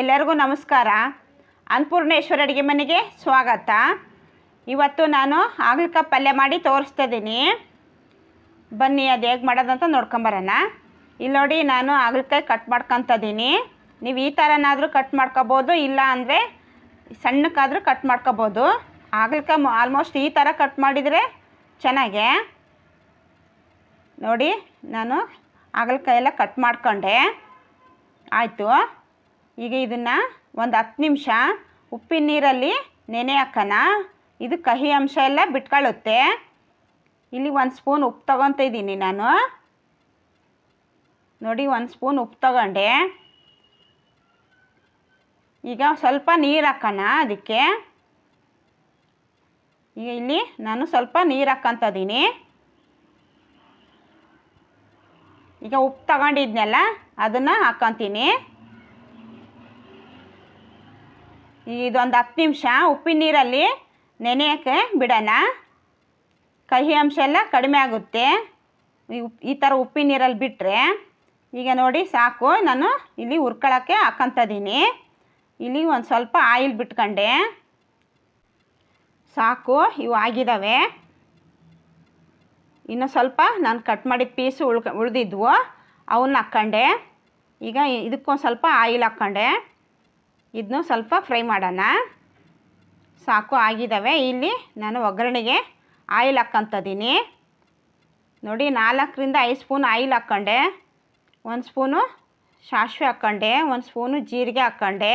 ಎಲ್ಲರಿಗೂ ನಮಸ್ಕಾರ. ಅನ್ನಪೂರ್ಣೇಶ್ವರ ಅಡುಗೆ ಮನೆಗೆ ಸ್ವಾಗತ. ಇವತ್ತು ನಾನು ಹಾಗಲಕಾಯಿ ಪಲ್ಯ ಮಾಡಿ ತೋರಿಸ್ತಾ ಇದ್ದೀನಿ. ಬನ್ನಿ, ಅದು ಹೇಗೆ ಮಾಡೋದಂತ ನೋಡ್ಕೊಂಬರೋಣ ಇಲ್ಲಿ ನೋಡಿ, ನಾನು ಹಾಗಲಕಾಯಿ ಕಟ್ ಮಾಡ್ಕೊತಿದ್ದೀನಿ ನೀವು ಈ ಥರನಾದರೂ ಕಟ್ ಮಾಡ್ಕೋಬೋದು, ಇಲ್ಲ ಅಂದರೆ ಸಣ್ಣಕ್ಕಾದರೂ ಕಟ್ ಮಾಡ್ಕೋಬೋದು. ಹಾಗಲಕಾಯಿ ಆಲ್ಮೋಸ್ಟ್ ಈ ಥರ ಕಟ್ ಮಾಡಿದರೆ ಚೆನ್ನಾಗೆ. ನೋಡಿ, ನಾನು ಹಾಗಲಕಾಯಿ ಎಲ್ಲ ಕಟ್ ಮಾಡ್ಕೊಂಡೆ. ಆಯಿತು. ಈಗ ಇದನ್ನು ಒಂದು ಹತ್ತು ನಿಮಿಷ ಉಪ್ಪಿನ ನೀರಲ್ಲಿ ನೆನೆ ಹಾಕೋಣ. ಇದು ಕಹಿ ಅಂಶ ಎಲ್ಲ ಬಿಟ್ಕೊಳ್ಳುತ್ತೆ. ಇಲ್ಲಿ ಒಂದು ಸ್ಪೂನ್ ಉಪ್ಪು ತೊಗೊತಿದ್ದೀನಿ ನಾನು. ನೋಡಿ, ಒಂದು ಸ್ಪೂನ್ ಉಪ್ಪು ತಗೊಂಡೆ. ಈಗ ಸ್ವಲ್ಪ ನೀರು ಹಾಕೋಣ ಅದಕ್ಕೆ. ಈಗ ಇಲ್ಲಿ ನಾನು ಸ್ವಲ್ಪ ನೀರು ಹಾಕ್ಕೊಂತದೀನಿ ಈಗ ಉಪ್ಪು ತಗೊಂಡಿದ್ನಲ್ಲ, ಅದನ್ನು ಹಾಕ್ಕೊತೀನಿ ಇದೊಂದು ಹತ್ತು ನಿಮಿಷ ಉಪ್ಪಿನ ನೀರಲ್ಲಿ ನೆನೆಯೋಕ್ಕೆ ಬಿಡೋಣ. ಕಹಿ ಅಂಶ ಎಲ್ಲ ಕಡಿಮೆ ಆಗುತ್ತೆ. ಈ ಥರ ಉಪ್ಪಿನ ನೀರಲ್ಲಿ ಬಿಟ್ಟರೆ ಈಗ ನೋಡಿ ಸಾಕು, ನಾನು ಇಲ್ಲಿ ಹುರ್ಕೊಳ್ಳೋಕ್ಕೆ ಹಾಕೊತಿದ್ದೀನಿ ಇಲ್ಲಿ ಒಂದು ಸ್ವಲ್ಪ ಆಯಿಲ್ ಬಿಟ್ಕೊಂಡೆ. ಸಾಕು, ಇವು ಆಗಿದ್ದಾವೆ ಇನ್ನು ಸ್ವಲ್ಪ ನಾನು ಕಟ್ ಮಾಡಿದ ಪೀಸು ಉಳ್ಕ, ಉಳಿದಿದ್ವು, ಅವನ್ನ ಹಾಕ್ಕೊಂಡೆ ಈಗ ಇದಕ್ಕೊಂದು ಸ್ವಲ್ಪ ಆಯಿಲ್ ಹಾಕ್ಕೊಂಡೆ ಇದನ್ನು ಸ್ವಲ್ಪ ಫ್ರೈ ಮಾಡೋಣ. ಸಾಕು ಆಗಿದ್ದಾವೆ ಇಲ್ಲಿ ನಾನು ಒಗ್ಗರಣೆಗೆ ಆಯಿಲ್ ಹಾಕ್ಕೊತಿದ್ದೀನಿ ನೋಡಿ, ನಾಲ್ಕರಿಂದ ಐದು ಸ್ಪೂನ್ ಆಯಿಲ್ ಹಾಕ್ಕೊಂಡೆ. ಒಂದು ಸ್ಪೂನು ಸಾಸಿವೆ ಹಾಕ್ಕೊಂಡೆ, ಒಂದು ಸ್ಪೂನು ಜೀರಿಗೆ ಹಾಕ್ಕೊಂಡೆ.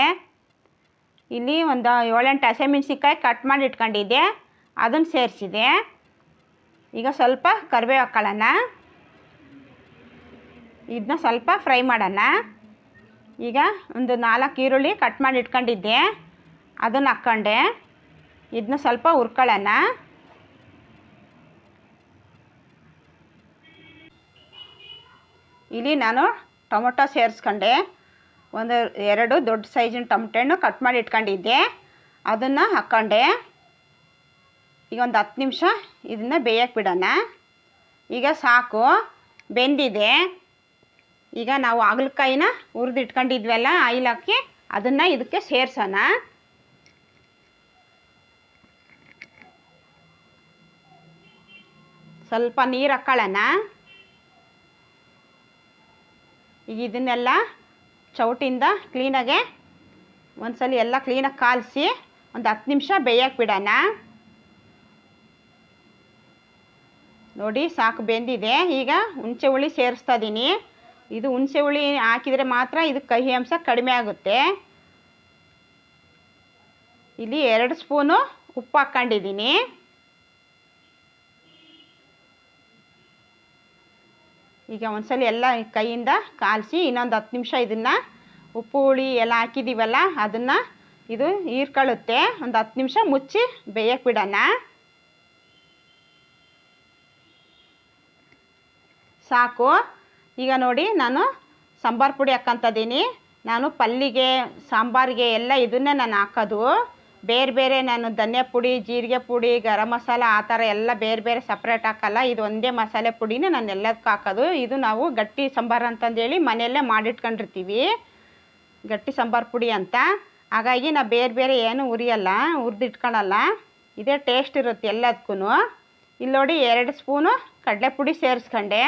ಇಲ್ಲಿ ಒಂದು ಏಳೆಂಟು ಹಸಿಮೆಣ್ಸಿನ್ಕಾಯಿ ಕಟ್ ಮಾಡಿ ಇಟ್ಕೊಂಡಿದ್ದೆ. ಅದನ್ನು ಸೇರಿಸಿದೆ. ಈಗ ಸ್ವಲ್ಪ ಕರಿಬೇವು ಹಾಕ್ಕೊಳ್ಳೋಣ ಇದನ್ನ ಸ್ವಲ್ಪ ಫ್ರೈ ಮಾಡೋಣ. ಈಗ ಒಂದು ನಾಲ್ಕು ಈರುಳ್ಳಿ ಕಟ್ ಮಾಡಿ ಇಟ್ಕೊಂಡಿದ್ದೆ. ಅದನ್ನು ಹಾಕ್ಕೊಂಡೆ. ಇದನ್ನ ಸ್ವಲ್ಪ ಹುರ್ಕೊಳ್ಳೋಣ. ಇಲ್ಲಿ ನಾನು ಟೊಮೊಟೊ ಸೇರಿಸ್ಕೊಂಡೆ. ಒಂದು ಎರಡು ದೊಡ್ಡ ಸೈಜಿನ ಟೊಮೊಟೊ ಹಣ್ಣು ಕಟ್ ಮಾಡಿ ಇಟ್ಕೊಂಡಿದ್ದೆ. ಅದನ್ನು ಹಾಕ್ಕೊಂಡೆ. ಈಗ ಒಂದು ಹತ್ತು ನಿಮಿಷ ಇದನ್ನು ಬೇಯಕ್ಕೆ ಬಿಡೋಣ. ಈಗ ಸಾಕು. ಬೆಂದಿದೆ. ಈಗ ನಾವು ಹಾಗಲಕಾಯಿನ ಹುರಿದು ಇಟ್ಕೊಂಡಿದ್ವಲ್ಲ ಆಯಿಲ್ ಹಾಕಿ ಅದನ್ನು ಇದಕ್ಕೆ ಸೇರಿಸೋಣ. ಸ್ವಲ್ಪ ನೀರು ಹಾಕ್ಕೊಳ್ಳೋಣ ಈಗ ಇದನ್ನೆಲ್ಲ ಚೌಟಿಂದ ಕ್ಲೀನಾಗೆ ಒಂದ್ಸಲ ಎಲ್ಲ ಕ್ಲೀನಾಗಿ ಕಾಲಿಸಿ ಒಂದು ಹತ್ತು ನಿಮಿಷ ಬೇಯಕ್ಕೆ ಬಿಡೋಣ ನೋಡಿ ಸಾಕು ಬೆಂದಿದೆ. ಈಗ ಹುಣಸೆ ಹುಳಿ ಸೇರಿಸ್ತಾ ಇದ್ದೀನಿ ಇದು ಹುಣಸೆ ಹುಳಿ ಹಾಕಿದರೆ ಮಾತ್ರ ಇದು ಕಹಿ ಅಂಶ ಕಡಿಮೆ ಆಗುತ್ತೆ. ಇಲ್ಲಿ ಎರಡು ಸ್ಪೂನು ಉಪ್ಪು ಹಾಕ್ಕೊಂಡಿದ್ದೀನಿ. ಈಗ ಒಂದ್ಸಲ ಎಲ್ಲ ಕೈಯಿಂದ ಕಾಲಿಸಿ ಇನ್ನೊಂದು ಹತ್ತು ನಿಮಿಷ ಇದನ್ನು ಉಪ್ಪು ಹುಳಿ ಎಲ್ಲ ಹಾಕಿದ್ದೀವಲ್ಲ ಅದನ್ನು ಇದು ಹೀರ್ಕೊಳ್ಳುತ್ತೆ. ಒಂದು ಹತ್ತು ನಿಮಿಷ ಮುಚ್ಚಿ ಬೇಯಕ್ಕೆ ಬಿಡೋಣ. ಸಾಕು. ಈಗ ನೋಡಿ ನಾನು ಸಾಂಬಾರು ಪುಡಿ ಹಾಕ್ಕೊಂತದೀನಿ ನಾನು ಪಲ್ಲಿಗೆ, ಸಾಂಬಾರಿಗೆ ಎಲ್ಲ ಇದನ್ನೇ ನಾನು ಹಾಕೋದು. ಬೇರೆ ಬೇರೆ ನಾನು ಧನ್ಯ ಪುಡಿ, ಜೀರಿಗೆ ಪುಡಿ, ಗರಂ ಮಸಾಲ ಆ ಥರ ಎಲ್ಲ ಬೇರೆ ಬೇರೆ ಸಪ್ರೇಟ್ ಹಾಕಲ್ಲ. ಇದು ಒಂದೇ ಮಸಾಲೆ ಪುಡಿನೇ ನಾನು ಎಲ್ಲದಕ್ಕೂ ಹಾಕೋದು. ಇದು ನಾವು ಗಟ್ಟಿ ಸಾಂಬಾರು ಅಂತಂದೇಳಿ ಮನೆಯಲ್ಲೇ ಮಾಡಿಟ್ಕೊಂಡಿರ್ತೀವಿ. ಗಟ್ಟಿ ಸಾಂಬಾರು ಪುಡಿ ಅಂತ. ಹಾಗಾಗಿ ನಾವು ಬೇರೆ ಬೇರೆ ಏನು ಉರಿಯಲ್ಲ ಹುರಿದು ಇಟ್ಕೊಳಲ್ಲ ಇದೇ ಟೇಸ್ಟ್ ಇರುತ್ತೆ ಎಲ್ಲದಕ್ಕೂ ಇಲ್ಲಿ ನೋಡಿ ಎರಡು ಸ್ಪೂನು ಕಡಲೆ ಪುಡಿ ಸೇರಿಸ್ಕೊಂಡೆ.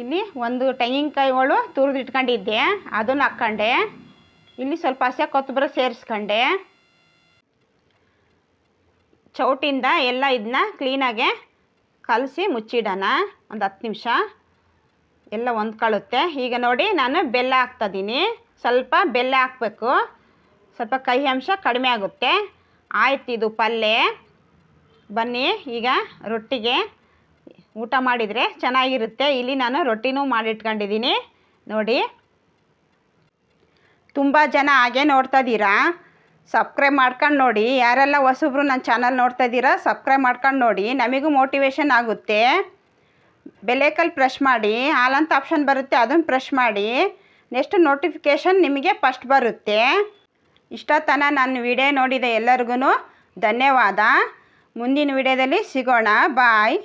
ಇಲ್ಲಿ ಒಂದು ತೆಂಗಿನಕಾಯಿಗಳು ತುರಿದು ಇಟ್ಕೊಂಡಿದ್ದೆ, ಅದನ್ನು ಹಾಕ್ಕೊಂಡೆ. ಇಲ್ಲಿ ಸ್ವಲ್ಪ ಹಸಿ ಕೊತ್ತಂಬರಿ ಸೇರಿಸ್ಕೊಂಡೆ. ಚೌಟಿಂದ ಎಲ್ಲ ಇದನ್ನ ಕ್ಲೀನಾಗೆ ಕಲಸಿ ಮುಚ್ಚಿಡೋಣ, ಒಂದು ಹತ್ತು ನಿಮಿಷ. ಎಲ್ಲ ಹೊಂದ್ಕೊಳ್ಳುತ್ತೆ ಈಗ ನೋಡಿ ನಾನು ಬೆಲ್ಲ ಹಾಕ್ತಾಯಿದ್ದೀನಿ ಸ್ವಲ್ಪ ಬೆಲ್ಲ ಹಾಕಬೇಕು. ಸ್ವಲ್ಪ ಕಹಿ ಅಂಶ ಕಡಿಮೆ ಆಗುತ್ತೆ. ಆಯ್ತು ಇದು ಪಲ್ಯ. ಬನ್ನಿ, ಈಗ ರೊಟ್ಟಿಗೆ ಊಟ ಮಾಡಿದರೆ ಚೆನ್ನಾಗಿರುತ್ತೆ. ಇಲ್ಲಿ ನಾನು ರೊಟ್ಟಿನೂ ಮಾಡಿಟ್ಕೊಂಡಿದ್ದೀನಿ. ನೋಡಿ. ತುಂಬ ಜನ ಹಾಗೆ ನೋಡ್ತಾ ಇದ್ದೀರಾ? ಸಬ್ಸ್ಕ್ರೈಬ್ ಮಾಡ್ಕೊಂಡು ನೋಡಿ. ಯಾರೆಲ್ಲ ಹೊಸಬ್ರು ನನ್ನ ಚಾನಲ್ ನೋಡ್ತಾ ಇದ್ದೀರಾ ಸಬ್ಸ್ಕ್ರೈಬ್ ಮಾಡ್ಕೊಂಡು ನೋಡಿ. ನಮಗೂ ಮೋಟಿವೇಶನ್ ಆಗುತ್ತೆ. ಬೆಲೇಕಲ್ಲಿ ಪ್ರೆಶ್ ಮಾಡಿ. ಹಾಲಂತ ಆಪ್ಷನ್ ಬರುತ್ತೆ ಅದನ್ನು ಪ್ರೆಶ್ ಮಾಡಿ. ನೆಕ್ಸ್ಟ್ ನೋಟಿಫಿಕೇಷನ್ ನಿಮಗೆ ಫಸ್ಟ್ ಬರುತ್ತೆ. ಇಷ್ಟೊತ್ತನ ನನ್ನ ವಿಡಿಯೋ ನೋಡಿದ ಎಲ್ಲರಿಗೂ ಧನ್ಯವಾದ. ಮುಂದಿನ ವಿಡಿಯೋದಲ್ಲಿ ಸಿಗೋಣ. ಬಾಯ್